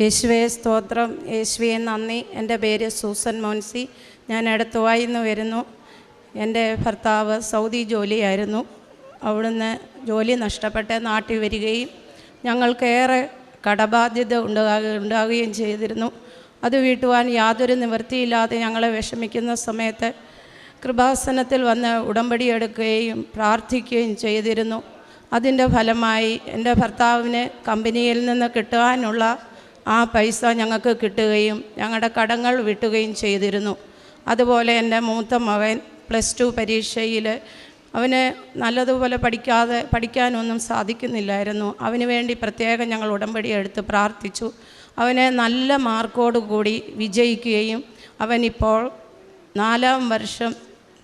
യേശുവേ സ്തോത്രം. യേശുവേ നന്ദി. എന്റെ പേര് സൂസൻ മോൻസി. ഞാൻ എടത്തുവായി നിന്ന് വരുന്നു. എന്റെ ഭർത്താവ് സൗദി ജോലിയായിരുന്നു. അവിടുന്ന് ജോലി നഷ്ടപ്പെട്ട് നാട്ടിൽ വരികയും ഞങ്ങൾക്കേറെ കടബാധ്യത ഉണ്ടാകുക ഉണ്ടാകുകയും ചെയ്തിരുന്നു. അത് വീട്ടുവാൻ യാതൊരു നിവൃത്തിയില്ലാതെ ഞങ്ങളെ വിഷമിക്കുന്ന സമയത്ത് കൃപാസനത്തിൽ വന്ന് ഉടമ്പടി എടുക്കുകയും പ്രാർത്ഥിക്കുകയും ചെയ്തിരുന്നു. അതിന്റെ ഫലമായി എന്റെ ഭർത്താവിന് കമ്പനിയിൽ നിന്ന് കിട്ടാനുള്ള ആ പൈസ ഞങ്ങൾക്ക് കിട്ടുകയും ഞങ്ങളുടെ കടങ്ങൾ വിട്ടുകയും ചെയ്തിരുന്നു. അതുപോലെ എന്റെ മൂത്ത മകൻ പ്ലസ് ടു പരീക്ഷയിൽ അവന് നല്ലതുപോലെ പഠിക്കാതെ പഠിക്കാനൊന്നും സാധിക്കുന്നില്ലായിരുന്നു. അവന് വേണ്ടി പ്രത്യേകം ഞങ്ങൾ ഉടമ്പടി എടുത്ത് പ്രാർത്ഥിച്ചു. അവനെ നല്ല മാർക്കോടുകൂടി വിജയിക്കുകയും അവനിപ്പോൾ നാലാം വർഷം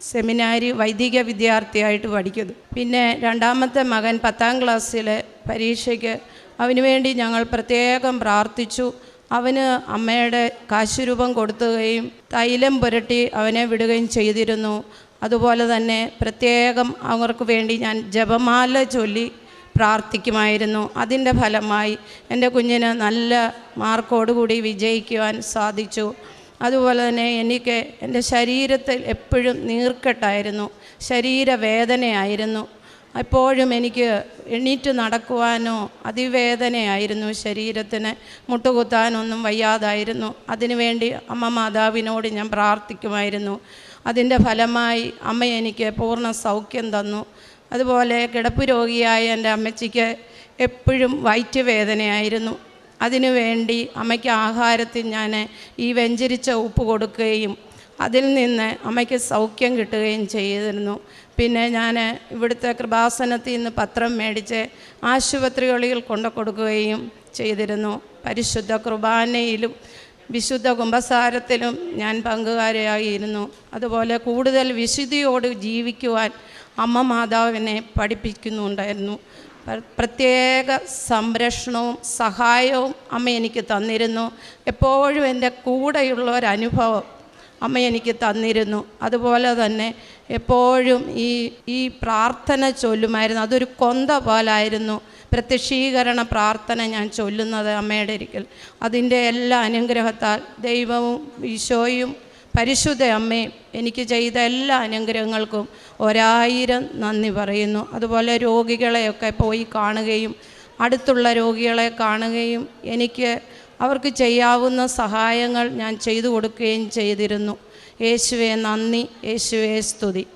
സെമിനാരി വൈദിക വിദ്യാർത്ഥിയായിട്ട് പഠിക്കുന്നു. പിന്നെ രണ്ടാമത്തെ മകൻ പത്താം ക്ലാസ്സിലെ പരീക്ഷയ്ക്ക് അവന് വേണ്ടി ഞങ്ങൾ പ്രത്യേകം പ്രാർത്ഥിച്ചു. അവന് അമ്മയുടെ കാശുരൂപം കൊടുത്തുകയും തൈലം പുരട്ടി അവനെ വിടുകയും ചെയ്തിരുന്നു. അതുപോലെ തന്നെ പ്രത്യേകം അവർക്ക് വേണ്ടി ഞാൻ ജപമാല ചൊല്ലി പ്രാർത്ഥിക്കുമായിരുന്നു. അതിന്റെ ഫലമായി എന്റെ കുഞ്ഞിന് നല്ല മാർക്കോടുകൂടി വിജയിക്കുവാൻ സാധിച്ചു. അതുപോലെ തന്നെ എനിക്ക് എന്റെ ശരീരത്തിൽ എപ്പോഴും നീർക്കെട്ടായിരുന്നു. ശരീരവേദനയായിരുന്നു. എപ്പോഴും എനിക്ക് എണീറ്റ് നടക്കുവാനോ അതിവേദനയായിരുന്നു ശരീരത്തിന്. മുട്ടുകുത്താനൊന്നും വയ്യാതായിരുന്നു. അതിനുവേണ്ടി അമ്മ മാതാവിനോട് ഞാൻ പ്രാർത്ഥിക്കുമായിരുന്നു. അതിന്റെ ഫലമായി അമ്മ എനിക്ക് പൂർണ സൗഖ്യം തന്നു. അതുപോലെ കിടപ്പ് രോഗിയായ എന്റെ അമ്മച്ചിക്ക് എപ്പോഴും വയറ്റ് വേദനയായിരുന്നു അതിനുവേണ്ടി അമ്മയ്ക്ക് ആഹാരത്തിൽ ഞാൻ ഈ വെഞ്ചരിച്ച ഉപ്പ് കൊടുക്കുകയും അതിൽ നിന്ന് അമ്മയ്ക്ക് സൗഖ്യം കിട്ടുകയും ചെയ്തിരുന്നു. പിന്നെ ഞാൻ ഇവിടുത്തെ കൃപാസനത്തിൽ നിന്ന് പത്രം മേടിച്ച് ആശുപത്രികളിൽ കൊണ്ടു കൊടുക്കുകയും ചെയ്തിരുന്നു. പരിശുദ്ധ കുർബാനയിലും വിശുദ്ധ കുംഭസാരത്തിലും ഞാൻ പങ്കുകാരിയായിരുന്നു. അതുപോലെ കൂടുതൽ വിശുദ്ധിയോട് ജീവിക്കുവാൻ അമ്മ മാതാവിനെ പഠിപ്പിക്കുന്നുണ്ടായിരുന്നു. പ്രത്യേക സംരക്ഷണവും സഹായവും അമ്മ എനിക്ക് തന്നിരുന്നു. എപ്പോഴും എന്റെ കൂടെയുള്ള ഒരനുഭവം അമ്മ എനിക്ക് തന്നിരുന്നു. അതുപോലെ തന്നെ എപ്പോഴും ഈ ഈ പ്രാർത്ഥന ചൊല്ലുമായിരുന്നു. അതൊരു കൊന്ത പോലായിരുന്നു. പ്രത്യക്ഷീകരണ പ്രാർത്ഥന ഞാൻ ചൊല്ലുന്നത് അമ്മയുടെ ഇരിക്കൽ അതിന്റെ എല്ലാ അനുഗ്രഹത്താൽ ദൈവവും ഈശോയും പരിശുദ്ധ അമ്മയും എനിക്ക് ചെയ്ത എല്ലാ അനുഗ്രഹങ്ങൾക്കും ഒരായിരം നന്ദി പറയുന്നു. അതുപോലെ രോഗികളെയൊക്കെ പോയി കാണുകയും അടുത്തുള്ള രോഗികളെ കാണുകയും എനിക്ക് അവർക്ക് ചെയ്യാവുന്ന സഹായങ്ങൾ ഞാൻ ചെയ്തു കൊടുക്കുകയും ചെയ്തിരുന്നു. യേശുവെ നന്ദി. യേശുവെ സ്തുതി.